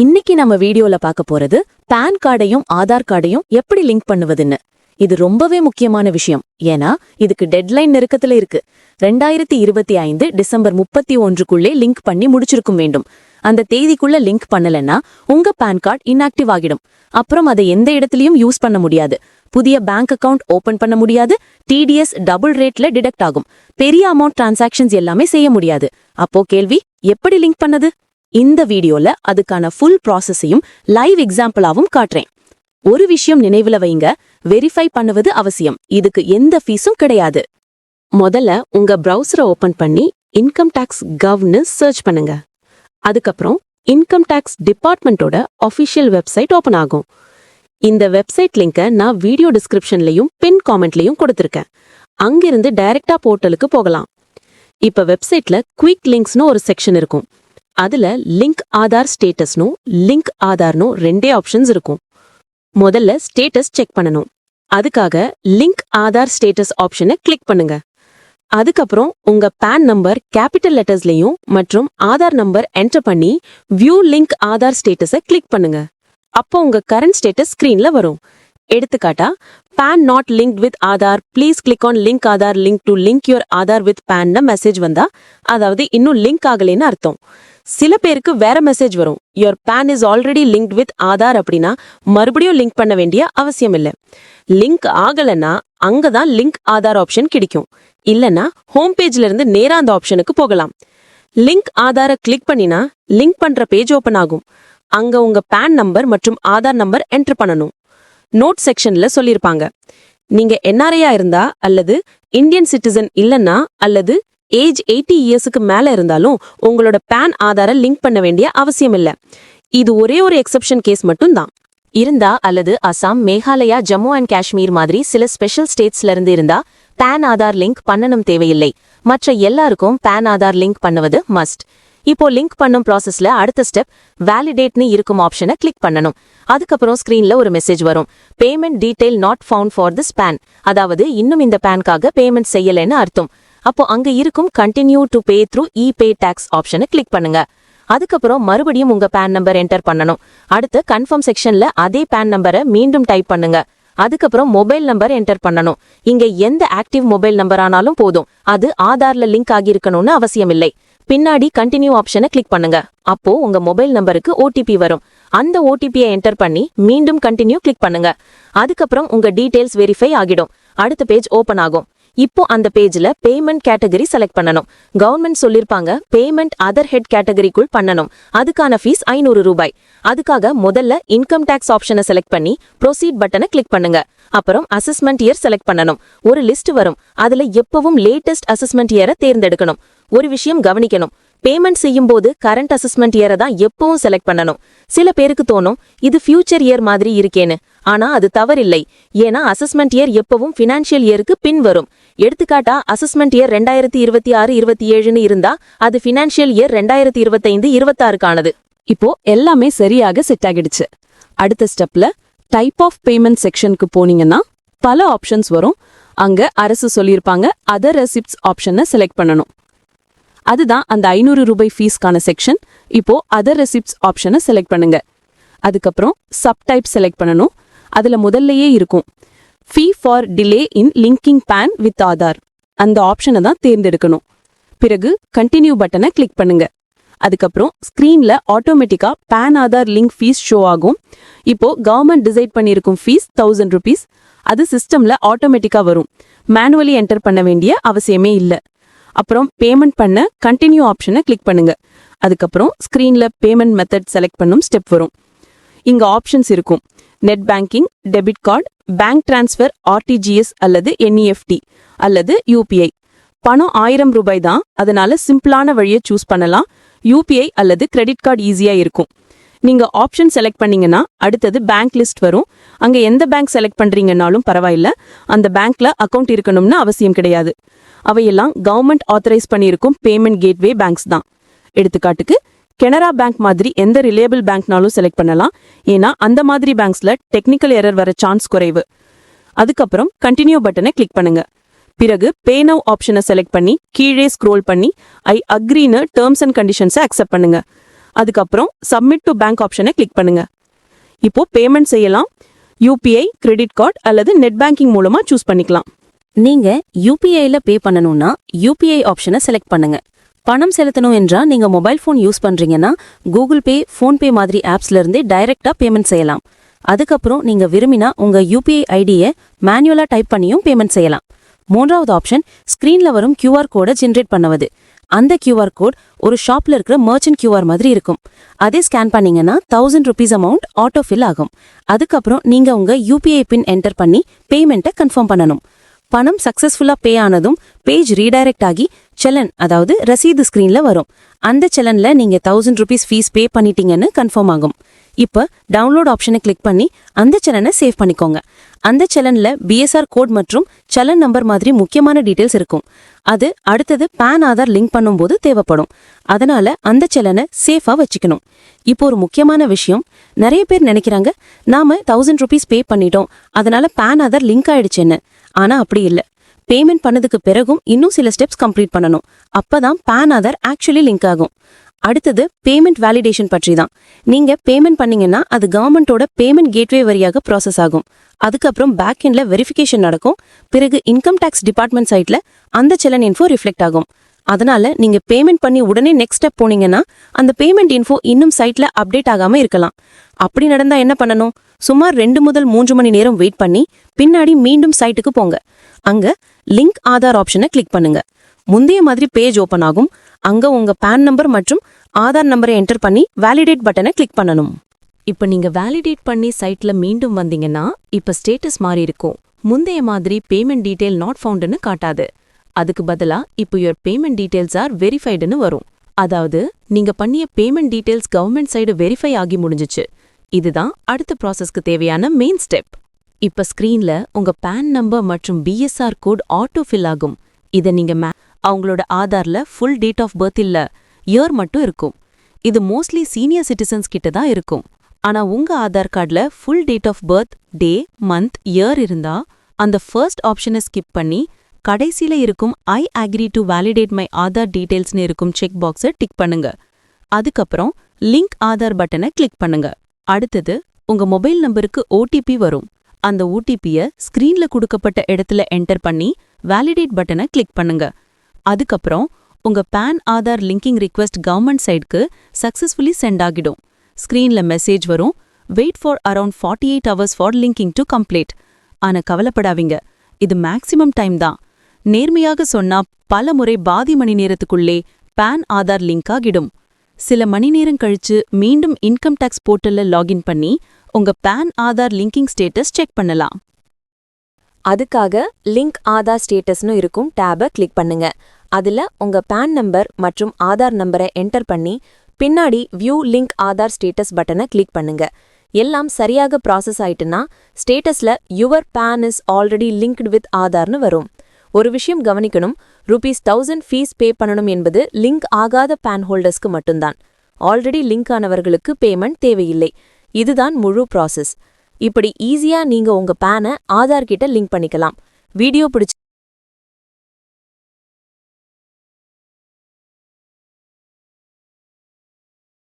இன்னைக்கு நம்ம வீடியோல பார்க்க போறது பான் கார்டையும் ஆதார் கார்டையும் எப்படி லிங்க் பண்ணுவதுன்னு. இது ரொம்பவே முக்கியமான விஷயம். ஏன்னா இதுக்கு டெட்லைன் நெருக்கத்துல இருக்கு. ரெண்டாயிரத்தி இருபத்தி ஐந்து டிசம்பர் முப்பத்தி ஒன்றுக்குள்ளே லிங்க் பண்ணி முடிச்சிருக்கும் வேண்டும். அந்த தேதிக்குள்ள லிங்க் பண்ணலன்னா உங்க பான் கார்டு இன்ஆக்டிவ் ஆகிடும். அப்புறம் அதை எந்த இடத்துலயும் யூஸ் பண்ண முடியாது. புதிய பேங்க் அக்கவுண்ட் ஓபன் பண்ண முடியாது. டிடிஎஸ் டபுள் ரேட்ல டிடெக்ட் ஆகும். பெரிய அமௌண்ட் டிரான்சாக்ஷன்ஸ் எல்லாமே செய்ய முடியாது. அப்போ கேள்வி எப்படி லிங்க் பண்ணது? இந்த வீடியோல அதுக்கான ஃபுல் ப்ராசஸையும் லைவ் எக்ஸாம்பிளாவும் காட்டுறேன். ஒரு விஷயம் நினைவுல வைங்க. வெரிஃபை பண்ணுவது அவசியம். இதுக்கு எந்த ஃபீஸும் கிடையாது. முதல்ல உங்க ப்ரௌசரை ஓபன் பண்ணி இன்கம் டேக்ஸ் கவ்னு சர்ச் பண்ணுங்க. அதுக்கப்புறம் இன்கம் டேக்ஸ் டிபார்ட்மெண்ட்டோட அஃபிஷியல் வெப்சைட் ஓபன் ஆகும். இந்த வெப்சைட் லிங்கை நான் வீடியோ டிஸ்கிரிப்ஷன்லயும் பின் காமெண்ட்லையும் கொடுத்துருக்கேன். அங்கிருந்து டைரக்டா போர்ட்டலுக்கு போகலாம். இப்ப வெப்சைட்ல குயிக் லிங்க்ஸ்னு ஒரு செக்ஷன் இருக்கும். அதுல லிங்க் ஆதார் ஸ்டேட்டஸ்னும் லிங்க் ஆதார்னும் ரெண்டே ஆப்ஷன்ஸ் இருக்கும். முதல்ல ஸ்டேட்டஸ் செக் பண்ணணும். அதுக்காக லிங்க் ஆதார் ஸ்டேட்டஸ் ஆப்ஷனை கிளிக் பண்ணுங்க. அதுக்கப்புறம் உங்க பேன் நம்பர் கேபிட்டல் லெட்டர்ஸ்லையும் மற்றும் ஆதார் நம்பர் என்டர் பண்ணி வியூ லிங்க் ஆதார் ஸ்டேட்டஸை கிளிக் பண்ணுங்க. அப்போ உங்க கரண்ட் ஸ்டேட்டஸ் ஸ்கிரீன்ல வரும். எடுத்துக்காட்டா PAN not link with Aadhaar please click on link Aadhaar link to link your Aadhaar with பேன்னு message வந்தா அதாவது இன்னும் லிங்க் ஆகலைன்னு அர்த்தம். சில பேருக்கு வேற மெசேஜ் வரும். Your PAN is already link with Aadhaar அப்படின்னா மறுபடியும் லிங்க் பண்ண வேண்டிய அவசியம் இல்லை. லிங்க் ஆகலைன்னா அங்கதான் லிங்க் ஆதார் ஆப்ஷன் கிடைக்கும். இல்லைன்னா ஹோம் பேஜ்ல இருந்து நேரா அந்த ஆப்ஷனுக்கு போகலாம். லிங்க் ஆதாரை கிளிக் பண்ணினா லிங்க் பண்ற பேஜ் ஓபன் ஆகும். அங்க உங்க பேன் நம்பர் மற்றும் ஆதார் நம்பர் என்டர் பண்ணணும். நோட் செக்ஷன்ல சொல்லியிருப்பாங்க நீங்க என்ஆர்ஐயா இருந்தா அல்லது இந்தியன் சிட்டிசன் இல்லனா அல்லது ஏஜ் எயிட்டி இயர்ஸுக்கு மேல இருந்தாலும் உங்களோட பேன் ஆதார லிங்க் பண்ண வேண்டிய அவசியம் இல்ல. இது ஒரே ஒரு எக்ஸப்ஷன் கேஸ் மட்டும்தான். இருந்தா அல்லது அசாம் மேகாலயா ஜம்மு அண்ட் காஷ்மீர் மாதிரி சில ஸ்பெஷல் ஸ்டேட்ஸ்ல இருந்து இருந்தா பேன் ஆதார் லிங்க் பண்ணணும் தேவையில்லை. மற்ற எல்லாருக்கும் பேன் ஆதார் லிங்க் பண்ணுவது மஸ்ட் இப்போ லிங்க் பண்ணும் ப்ராசஸ்ல அடுத்த ஸ்டெப் வேலிடேட்னு இருக்கும் ஆப்ஷனை கிளிக் பண்ணணும். அதுக்கப்புறம் ஸ்கிரீன்ல ஒரு மெசேஜ் வரும். Payment detail not found for this PAN அதாவது இன்னும் இந்த பேனுக்காக பேமெண்ட் செய்யலைன்னு அர்த்தம். அப்போ அங்க இருக்கும் continue to pay through e pay tax ஆப்ஷனை கிளிக் பண்ணுங்க. அதுக்கப்புறம் மறுபடியும் உங்க பேன் நம்பர் என்டர் பண்ணணும். அடுத்து கன்ஃபார்ம் செக்ஷன்ல அதே பேன் நம்பரை மீண்டும் டைப் பண்ணுங்க. அதுக்கப்புறம் மொபைல் நம்பர் என்டர் பண்ணணும். இங்க எந்த ஆக்டிவ் மொபைல் நம்பர் ஆனாலும் போதும். அது ஆதார்ல லிங்க் ஆகியிருக்கணும்னு அவசியம் இல்லை பின்னாடி கண்டினியூ ஆப்ஷனை கிளிக் பண்ணுங்க. அப்போ உங்க மொபைல் நம்பருக்கு ஓடிபி வரும். அந்த ஓடிபியை என்டர் பண்ணி மீண்டும் கண்டினியூ கிளிக் பண்ணுங்க. அதுக்கப்புறம் உங்க டீடைல்ஸ் வெரிஃபை ஆகிடும். அடுத்த பேஜ் ஓபன் ஆகும். இப்போ அந்த பேஜ்ல பேமெண்ட் கேட்டகரி செலக்ட் பண்ணணும். கவர்மெண்ட் சொல்லிருப்பாங்க பேமெண்ட் அதர் ஹெட் கேட்டகரிக்குள் பண்ணணும். அதுக்கான ஃபீஸ் ஐநூறு ரூபாய். அதுக்காக முதல்ல இன்கம் டேக்ஸ் ஆப்ஷனை செலக்ட் பண்ணி ப்ரொசீட் பட்டனை கிளிக் பண்ணுங்க. அப்புறம் அசஸ்மெண்ட் இயர் செலக்ட் பண்ணணும். ஒரு லிஸ்ட் வரும். அதுல எப்பவும் லேட்டஸ்ட் அசஸ்மெண்ட் இயரை தேர்ந்தெடுக்கணும். ஒரு விஷயம் கவனிக்கணும். பேமெண்ட் செய்யும்போது கரண்ட் அசஸ்மெண்ட் இயரை தான் எப்பவும் செலக்ட் பண்ணணும். சில பேருக்கு தோணும் இது ஃபியூச்சர் இயர் மாதிரி இருக்கேன்னு. ஆனா அது தவறில்லை. ஏன்னா அசஸ்மெண்ட் இயர் எப்பவும் ஃபினான்ஷியல் இயருக்கு பின் வரும். எடுத்துக்காட்டா அசஸ்மெண்ட் இயர் ரெண்டாயிரத்தி இருபத்தி ஆறு இருபத்தி ஏழுன்னு இருந்தா அது ஃபினான்ஷியல் இயர் ரெண்டாயிரத்தி இருபத்தைந்து இருபத்தாறுக்கானது. இப்போ எல்லாமே சரியாக செட் ஆகிடுச்சு. அடுத்த ஸ்டெப்ல டைப் ஆஃப் பேமெண்ட் செக்ஷனுக்கு போனீங்கன்னா பல ஆப்ஷன்ஸ் வரும். அங்க அரசு சொல்லியிருப்பாங்க அதர் ரெசிப்ட்ஸ் ஆப்ஷனை செலக்ட் பண்ணணும். அதுதான் அந்த ஐநூறு ரூபாய் ஃபீஸ்க்கான செக்ஷன் இப்போ அதர் ரெசிப்ட்ஸ் ஆப்ஷனை செலக்ட் பண்ணுங்க. அதுக்கப்புறம் சப்டைப் செலக்ட் பண்ணணும். அதில் முதல்லையே இருக்கும். Fee for delay in linking PAN with Aadhaar அந்த ஆப்ஷனை தான் தேர்ந்தெடுக்கணும். பிறகு கண்டினியூ பட்டனை கிளிக் பண்ணுங்க. அதுக்கப்புறம் ஸ்க்ரீனில் ஆட்டோமேட்டிக்காக PAN Aadhaar link fees show ஆகும். இப்போ கவர்மெண்ட் டிசைட் பண்ணியிருக்கும் ஃபீஸ் தௌசண்ட் ருபீஸ் அது சிஸ்டமில் ஆட்டோமேட்டிக்காக வரும். மேனுவலி என்டர் பண்ண வேண்டிய அவசியமே இல்லை. அப்புறம் பேமெண்ட் பண்ண கண்டினியூ ஆப்ஷனை கிளிக் பண்ணுங்க. அதுக்கப்புறம் ஸ்க்ரீனில் பேமெண்ட் மெத்தட் செலக்ட் பண்ணும் ஸ்டெப் வரும். இங்கே ஆப்ஷன்ஸ் இருக்கும். Net banking debit card bank transfer RTGS அல்லது என்இஎஃப்டி அல்லது யூபிஐ பணம் ஆயிரம் ரூபாய் தான். அதனால சிம்பிளான வழியை சூஸ் பண்ணலாம். யூபிஐ அல்லது கிரெடிட் கார்டு ஈஸியாக இருக்கும். நீங்க ஆப்ஷன் செலக்ட் பண்ணீங்கன்னா அடுத்தது பேங்க் லிஸ்ட் வரும். அங்க எந்த பேங்க் செலக்ட் பண்றீங்கன்னாலும் பரவாயில்ல. அந்த பேங்க்ல அக்கவுண்ட் இருக்கணும்னு அவசியம் கிடையாது. அவையெல்லாம் கவர்மெண்ட் ஆத்தரைஸ் பண்ணியிருக்கும் பேமெண்ட் கேட்வே பேங்க்ஸ் தான். எடுத்துக்காட்டுக்கு கெனரா பேங்க் மாதிரி எந்த ரிலேபிள் பேங்க்னாலும் செலக்ட் பண்ணலாம். ஏன்னா அந்த மாதிரி பேங்க்ஸ்ல டெக்னிக்கல் எரர் வர சான்ஸ் குறைவு. அதுக்கப்புறம் கண்டினியூ பட்டனை கிளிக் பண்ணுங்க. பிறகு பே நவ் ஆப்ஷனை செலக்ட் பண்ணி கீழே ஸ்க்ரோல் பண்ணி ஐ அக்ரின்னு டேர்ம்ஸ் அண்ட் கண்டிஷன்ஸை அக்செப்ட் பண்ணுங்க. அதுக்கப்புறம் சப்மிட் டு பேங்க் ஆப்ஷனை கிளிக் பண்ணுங்க. இப்போ பேமெண்ட் செய்யலாம். யூபிஐ கிரெடிட் கார்டு அல்லது நெட் பேங்கிங் மூலமா சூஸ் பண்ணிக்கலாம். நீங்க யூபிஐல பே பண்ணணும்னா யூபிஐ ஆப்ஷனை செலக்ட் பண்ணுங்க. பணம் செலுத்தணும் என்றா நீங்க மொபைல் ஃபோன் யூஸ் பண்றீங்கன்னா கூகுள் பே ஃபோன்பே மாதிரி ஆப்ஸ்ல இருந்தே டைரக்டா பேமெண்ட் செய்யலாம். அதுக்கப்புறம் நீங்க விரும்பினா உங்க யூபிஐ ஐடியை மேனுவலா டைப் பண்ணியும் பேமெண்ட் செய்யலாம். மூன்றாவது ஆப்ஷன் ஸ்கிரீன்ல வரும் கியூஆர் கோடை ஜென்ரேட் பண்ணுவது. அந்த கியூஆர் கோட் ஒரு ஷாப்ல இருக்கிற மர்ச்சன்ட் கியூஆர் மாதிரி இருக்கும். அதே ஸ்கேன் பண்ணீங்கன்னா thousand rupees amount auto fill ஆகும். அதுக்கப்புறம் நீங்க உங்க யூபிஐ பின் என்டர் பண்ணி பேமெண்ட்டை கன்ஃபார்ம் பண்ணணும். பணம் சக்சஸ்ஃபுல்லா பே ஆனதும் பேஜ் ரீடைரக்ட் ஆகி செலன் அதாவது ரசீது ஸ்க்ரீனில் வரும். அந்த செலன்ல நீங்க தௌசண்ட் ருபீஸ் ஃபீஸ் பே பண்ணிட்டீங்கன்னு கன்ஃபார்ம் ஆகும். இப்போ டவுன்லோட் ஆப்ஷனை கிளிக் பண்ணி அந்த செலனை சேவ் பண்ணிக்கோங்க. அந்த செலனில் பிஎஸ்ஆர் கோட் மற்றும் செலன் நம்பர் மாதிரி முக்கியமான டீட்டெயில்ஸ் இருக்கும். அது அடுத்தது பேன் ஆதார் லிங்க் பண்ணும்போது தேவைப்படும். அதனால அந்த செலனை சேஃபாக வச்சுக்கணும். இப்போ ஒரு முக்கியமான விஷயம். நிறைய பேர் நினைக்கிறாங்க நாம தௌசண்ட் ருபீஸ் பே பண்ணிட்டோம். அதனால பேன் ஆதார் லிங்க் ஆயிடுச்சுன்னு. ஆனால் அப்படி இல்லை. பேமெண்ட் பண்ணதுக்கு பிறகும் இன்னும் சில ஸ்டெப்ஸ் கம்ப்ளீட் பண்ணணும். அப்பதான் பேன் ஆதார் ஆக்சுவலி லிங்க் ஆகும். அடுத்தது பேமெண்ட் வேலிடேஷன் பற்றி தான் நீங்க பேமெண்ட் பண்ணீங்கன்னா அது கவர்மெண்டோட பேமெண்ட் கேட்வே வழியாக ப்ராசஸ் ஆகும். அதுக்கப்புறம் பேக் எண்ட்ல வெரிஃபிகேஷன் நடக்கும். பிறகு இன்கம் டேக்ஸ் டிபார்ட்மெண்ட் சைட்ல அந்த செலன் இன்ஃபோ ரிஃப்ளெக்ட் ஆகும். அதனால நீங்க பேமெண்ட் பண்ணி உடனே நெக்ஸ்ட் ஸ்டெப் போனீங்கன்னா அந்த பேமெண்ட் இன்ஃபோ இன்னும் சைட்ல அப்டேட் ஆகாம இருக்கலாம். அப்படி நடந்தா என்ன பண்ணணும்? சுமார் ரெண்டு முதல் மூன்று மணி நேரம் வெயிட் பண்ணி பின்னாடி மீண்டும் சைட்டுக்கு போங்க. அங்க லிங்க் ஆதார் ஆப்ஷனை கிளிக் பண்ணுங்க. முந்தைய மாதிரி பேஜ் ஓபன் ஆகும். அங்க உங்க பேன் நம்பர் மற்றும் ஆதார் நம்பரை என்டர் பண்ணி வேலிடேட் பட்டனை கிளிக் பண்ணணும். இப்ப நீங்க வேலிடேட் பண்ணி சைட்ல மீண்டும் வந்தீங்கன்னா இப்ப ஸ்டேட்டஸ் மாறி இருக்கும். முந்தைய மாதிரி பேமெண்ட் டீடைல் நாட் ஃபவுண்டுன்னு காட்டாது. அதுக்கு பதிலா இப்போ யுவர் பேமெண்ட் டீடைல்ஸ் ஆர் வெரிஃபைடுன்னு வரும். அதாவது நீங்க பண்ணிய payment details government side verify ஆகி முடிஞ்சுச்சு. இதுதான் அடுத்த ப்ராசஸ்க்கு தேவையான மெயின் ஸ்டெப் இப்ப ஸ்கிரீன்ல உங்க பேன் நம்பர் மற்றும் பிஎஸ்ஆர் கோட் ஆட்டோ ஃபில் ஆகும். இத நீங்க அவங்களோட ஆதார்ல ஃபுல் டேட் ஆஃப் பர்த் இல்ல இயர் மட்டும் இருக்கும். இது மோஸ்ட்லி சீனியர் சிட்டிசன்ஸ் கிட்ட தான் இருக்கும். ஆனா உங்க ஆதார் கார்டுல full date of birth day month year இருந்தா அந்த ஃபர்ஸ்ட் ஆப்ஷனை ஸ்கிப் பண்ணி கடைசில இருக்கும் I agree to validate my Aadhaar டீடைல்ஸ்னு இருக்கும் செக் பாக்ஸை டிக் பண்ணுங்க. அதுக்கப்புறம் லிங்க் ஆதார் பட்டனை கிளிக் பண்ணுங்க. அடுத்தது உங்க மொபைல் நம்பருக்கு ஓடிபி வரும். அந்த ஓடிபிய ஸ்கிரீன்ல கொடுக்கப்பட்ட இடத்துல என்டர் பண்ணி வேலிடேட் பட்டனை கிளிக் பண்ணுங்க. அதுக்கப்புறம் உங்க PAN Aadhaar linking request government சைடுக்கு சக்சஸ்ஃபுல்லி சென்ட் ஆகிடும். ஸ்கிரீன்ல மெசேஜ் வரும். Wait for around forty eight hours for linking to complete ஆனா கவலைப்படாதீங்க. இது மேக்ஸிமம் டைம் தான். நேர்மையாக சொன்னா பல முறை பாதி மணி நேரத்துக்குள்ளே பேன் ஆதார் லிங்க் ஆகிடும். சில மணி நேரம் கழிச்சு மீண்டும் இன்கம் டேக்ஸ் போர்ட்டல்ல லாகின் பண்ணி உங்க PAN Aadhaar linking status check பண்ணலாம். அதுக்காக லிங்க் ஆதார் ஸ்டேட்டஸ்னு இருக்கும் டேபை கிளிக் பண்ணுங்க. அதுல உங்க பேன் நம்பர் மற்றும் ஆதார் நம்பரை என்டர் பண்ணி பின்னாடி வியூ லிங்க் ஆதார் ஸ்டேட்டஸ் பட்டனை கிளிக் பண்ணுங்க. எல்லாம் சரியாக ப்ராசஸ் ஆயிட்டுனா ஸ்டேட்டஸ்ல your PAN is already linked with ஆதார்னு வரும். ஒரு விஷயம் கவனிக்கணும். ரூபீஸ் தௌசண்ட் ஃபீஸ் பே பண்ணணும் என்பது லிங்க் ஆகாத பேன் ஹோல்டர்ஸ்க்கு மட்டும்தான். ஆல்ரெடி லிங்க் ஆனவர்களுக்கு பேமெண்ட் தேவையில்லை. இதுதான் முழு ப்ராசஸ் இப்படி ஈஸியா நீங்க உங்க பேனை ஆதார் கிட்ட லிங்க் பண்ணிக்கலாம். வீடியோ பிடிச்சி